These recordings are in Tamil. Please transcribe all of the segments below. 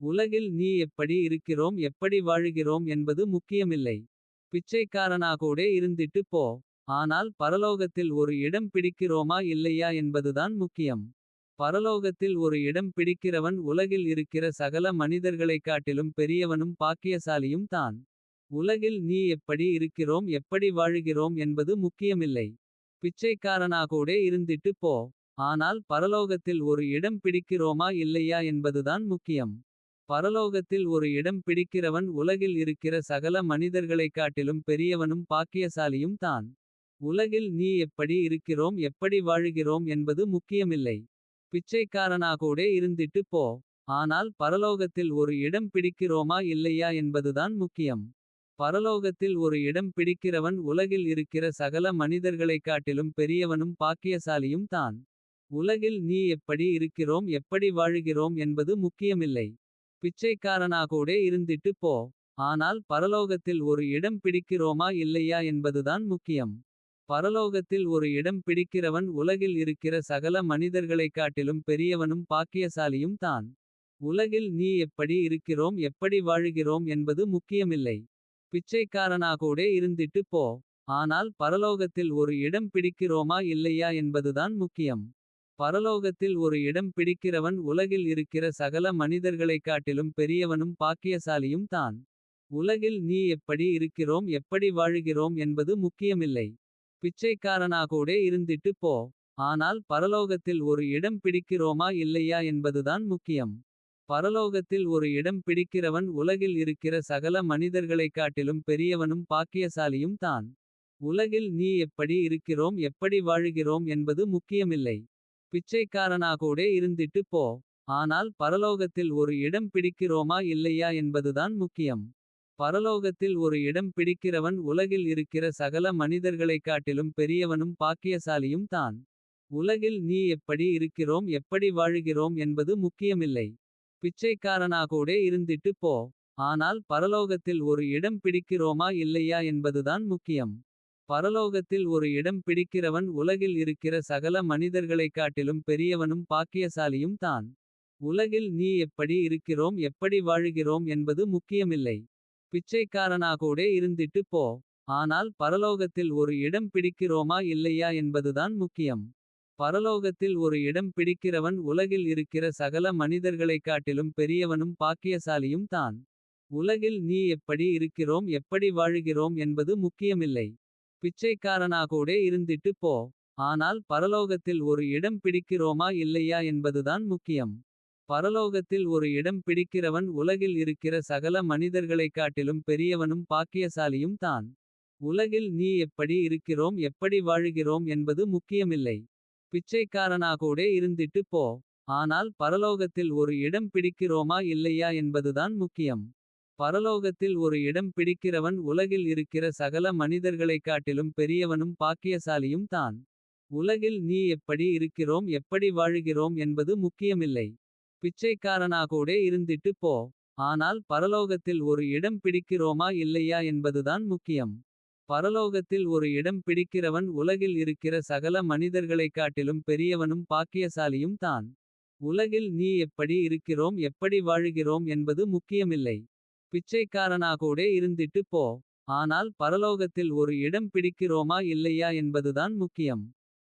உலகில் நீ எப்படி இருக்கிறோம் எப்படி வாழுகிறோம் என்பது முக்கியமில்லை. பிச்சைக்காரனாகூடே இருந்திட்டு போ. ஆனால் பரலோகத்தில் ஒரு இடம் பிடிக்கிறோமா இல்லையா என்பதுதான் முக்கியம். பரலோகத்தில் ஒரு இடம் பிடிக்கிறவன் உலகில் இருக்கிற சகல மனிதர்களைக் காட்டிலும் பெரியவனும் பாக்கியசாலியும் தான். உலகில் நீ எப்படி இருக்கிறோம் எப்படி வாழுகிறோம் என்பது முக்கியமில்லை. பிச்சைக்காரனாகூடே இருந்திட்டு போ. ஆனால் பரலோகத்தில் ஒரு இடம் பிடிக்கிறோமா இல்லையா என்பதுதான் முக்கியம். பரலோகத்தில் ஒரு இடம் பிடிக்கிறவன் உலகில் இருக்கிற சகல மனிதர்களைக் காட்டிலும் பெரியவனும் பாக்கியசாலியும் தான். உலகில் நீ எப்படி இருக்கிறோம் எப்படி வாழுகிறோம் என்பது முக்கியமில்லை. பிச்சைக்காரனாகூடே இருந்திட்டு போ. ஆனால் பரலோகத்தில் ஒரு இடம் பிடிக்கிறோமா இல்லையா என்பதுதான் முக்கியம். பரலோகத்தில் ஒரு இடம் பிடிக்கிறவன் உலகில் இருக்கிற சகல மனிதர்களைக் காட்டிலும் பெரியவனும் பாக்கியசாலியும் தான். உலகில் நீ எப்படி இருக்கிறோம் எப்படி வாழுகிறோம் என்பது முக்கியமில்லை. பிச்சைக்காரனாகோடே இருந்திட்டு போ. ஆனால் பரலோகத்தில் ஒரு இடம் பிடிக்கிறோமா இல்லையா என்பதுதான் முக்கியம். பரலோகத்தில் ஒரு இடம் பிடிக்கிறவன் உலகில் இருக்கிற சகல மனிதர்களைக் காட்டிலும் பெரியவனும் பாக்கியசாலியும் தான். உலகில் நீ எப்படி இருக்கிறோம் எப்படி வாழுகிறோம் என்பது முக்கியமில்லை. பிச்சைக்காரனாகோடே இருந்திட்டு போ. ஆனால் பரலோகத்தில் ஒரு இடம் பிடிக்கிறோமா இல்லையா என்பதுதான் முக்கியம். பரலோகத்தில் ஒரு இடம் பிடிக்கிறவன் உலகில் இருக்கிற சகல மனிதர்களைக் காட்டிலும் பெரியவனும் பாக்கியசாலியும் தான். உலகில் நீ எப்படி இருக்கிறோம் எப்படி வாழுகிறோம் என்பது முக்கியமில்லை. பிச்சைக்காரனாகூடே இருந்திட்டு போ. ஆனால் பரலோகத்தில் ஒரு இடம் பிடிக்கிறோமா இல்லையா என்பதுதான் முக்கியம். பரலோகத்தில் ஒரு இடம் பிடிக்கிறவன் உலகில் இருக்கிற சகல மனிதர்களைக் காட்டிலும் பெரியவனும் பாக்கியசாலியும் தான். உலகில் நீ எப்படி இருக்கிறோம் எப்படி வாழுகிறோம் என்பது முக்கியமில்லை. பிச்சைக்காரனாகூடே இருந்திட்டு போ. ஆனால் பரலோகத்தில் ஒரு இடம் பிடிக்கிறோமா இல்லையா என்பதுதான் முக்கியம். பரலோகத்தில் ஒரு இடம் பிடிக்கிறவன் உலகில் இருக்கிற சகல மனிதர்களைக் காட்டிலும் பெரியவனும் பாக்கியசாலியும் தான். உலகில் நீ எப்படி இருக்கிறோம் எப்படி வாழுகிறோம் என்பது முக்கியமில்லை. பிச்சைக்காரனாகூடே இருந்திட்டு போ. ஆனால் பரலோகத்தில் ஒரு இடம் பிடிக்கிறோமா இல்லையா என்பதுதான் முக்கியம். பரலோகத்தில் ஒரு இடம் பிடிக்கிறவன் உலகில் இருக்கிற சகல மனிதர்களைக் காட்டிலும் பெரியவனும் பாக்கியசாலியும் தான். உலகில் நீ எப்படி இருக்கிறோம் எப்படி வாழுகிறோம் என்பது முக்கியமில்லை. பிச்சைக்காரனாகூடே இருந்திட்டு போ. ஆனால் பரலோகத்தில் ஒரு இடம் பிடிக்கிறோமா இல்லையா என்பதுதான் முக்கியம். பரலோகத்தில் ஒரு இடம் பிடிக்கிறவன் உலகில் இருக்கிற சகல மனிதர்களைக் காட்டிலும் பெரியவனும் பாக்கியசாலியும் தான். உலகில் நீ எப்படி இருக்கிறோம் எப்படி வாழுகிறோம் என்பது முக்கியமில்லை. பிச்சைக்காரனாகூடே இருந்திட்டு போ. ஆனால் பரலோகத்தில் ஒரு இடம் பிடிக்கிறோமா இல்லையா என்பதுதான் முக்கியம். பரலோகத்தில் ஒரு இடம் பிடிக்கிறவன் உலகில் இருக்கிற சகல மனிதர்களைக் காட்டிலும் பெரியவனும் பாக்கியசாலியும் தான். உலகில் நீ எப்படி இருக்கிறோம் எப்படி வாழுகிறோம் என்பது முக்கியமில்லை. பிச்சைக்காரனாகூடே இருந்திட்டு போ. ஆனால் பரலோகத்தில் ஒரு இடம் பிடிக்கிறோமா இல்லையா என்பதுதான் முக்கியம். பரலோகத்தில் ஒரு இடம் பிடிக்கிறவன் உலகில் இருக்கிற சகல மனிதர்களைக் காட்டிலும் பெரியவனும் பாக்கியசாலியும் தான். உலகில் நீ எப்படி இருக்கிறோம் எப்படி வாழுகிறோம் என்பது முக்கியமில்லை. பிச்சைக்காரனாகூடே இருந்திட்டு போ. ஆனால் பரலோகத்தில் ஒரு இடம் பிடிக்கிறோமா இல்லையா என்பதுதான் முக்கியம். பரலோகத்தில் ஒரு இடம் பிடிக்கிறவன் உலகில் இருக்கிற சகல மனிதர்களைக் காட்டிலும் பெரியவனும் பாக்கியசாலியும் தான். உலகில் நீ எப்படி இருக்கிறோம் எப்படி வாழுகிறோம் என்பது முக்கியமில்லை. பிச்சைக்காரனாகூடே இருந்திட்டு போ. ஆனால் பரலோகத்தில் ஒரு இடம் பிடிக்கிறோமா இல்லையா என்பதுதான் முக்கியம்.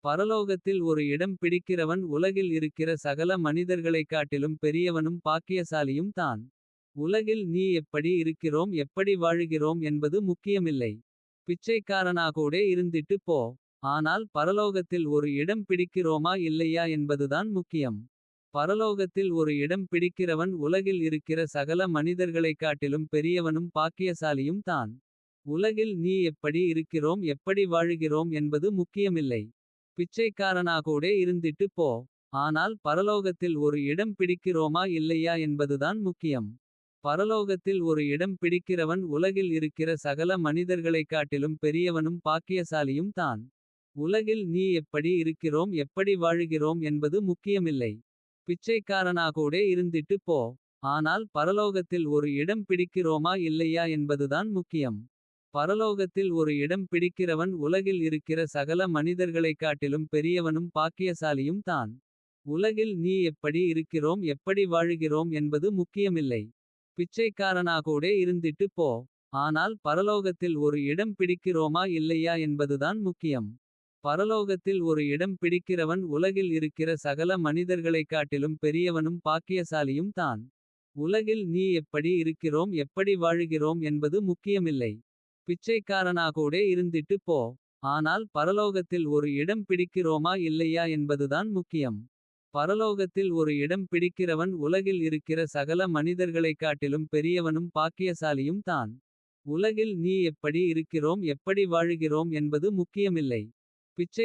பரலோகத்தில் ஒரு இடம் பிடிக்கிறவன் உலகில் இருக்கிற சகல மனிதர்களைக் காட்டிலும் பெரியவனும் பாக்கியசாலியும் தான். உலகில் நீ எப்படி இருக்கிறோம் எப்படி வாழுகிறோம் என்பது முக்கியமில்லை. பிச்சைக்காரனாகூடே இருந்திட்டு போ. ஆனால் பரலோகத்தில் ஒரு இடம் பிடிக்கிறோமா இல்லையா என்பதுதான் முக்கியம். பரலோகத்தில் ஒரு இடம் பிடிக்கிறவன் உலகில் இருக்கிற சகல மனிதர்களைக் காட்டிலும் பெரியவனும் பாக்கியசாலியும் தான். உலகில் நீ எப்படி இருக்கிறோம் எப்படி வாழுகிறோம் என்பது முக்கியமில்லை. பிச்சைக்காரனாகூடே இருந்திட்டு போ. ஆனால் பரலோகத்தில் ஒரு இடம் பிடிக்கிறோமா இல்லையா என்பதுதான் முக்கியம். பரலோகத்தில் ஒரு இடம் பிடிக்கிறவன் உலகில் இருக்கிற சகல மனிதர்களைக் காட்டிலும் பெரியவனும் பாக்கியசாலியும் தான். உலகில் நீ எப்படி இருக்கிறோம் எப்படி வாழுகிறோம் என்பது முக்கியமில்லை. பிச்சைக்காரனாகூடே இருந்திட்டு போ. ஆனால் பரலோகத்தில் ஒரு இடம் பிடிக்கிறோமா இல்லையா என்பதுதான் முக்கியம். பரலோகத்தில் ஒரு இடம் பிடிக்கிறவன் உலகில் இருக்கிற சகல மனிதர்களைக் காட்டிலும் பெரியவனும் பாக்கியசாலியும் தான். உலகில் நீ எப்படி இருக்கிறோம் எப்படி வாழுகிறோம் என்பது முக்கியமில்லை. பிச்சைக்காரனாகூடே இருந்திட்டு போ. ஆனால் பரலோகத்தில் ஒரு இடம் பிடிக்கிறோமா இல்லையா என்பதுதான் முக்கியம். பரலோகத்தில் ஒரு இடம் பிடிக்கிறவன் உலகில் இருக்கிற சகல மனிதர்களைக் காட்டிலும் பெரியவனும் பாக்கியசாலியும் தான். உலகில் நீ எப்படி இருக்கிறோம் எப்படி வாழுகிறோம் என்பது முக்கியமில்லை. பிச்சைக்காரனாகூடே இருந்திட்டு போ. ஆனால் பரலோகத்தில் ஒரு இடம் பிடிக்கிறோமா இல்லையா என்பதுதான் முக்கியம். பரலோகத்தில் ஒரு இடம் பிடிக்கிறவன் உலகில் இருக்கிற சகல மனிதர்களைக் காட்டிலும் பெரியவனும் பாக்கியசாலியும் தான். உலகில் நீ எப்படி இருக்கிறோம் எப்படி வாழுகிறோம் என்பது முக்கியமில்லை. பிச்சை.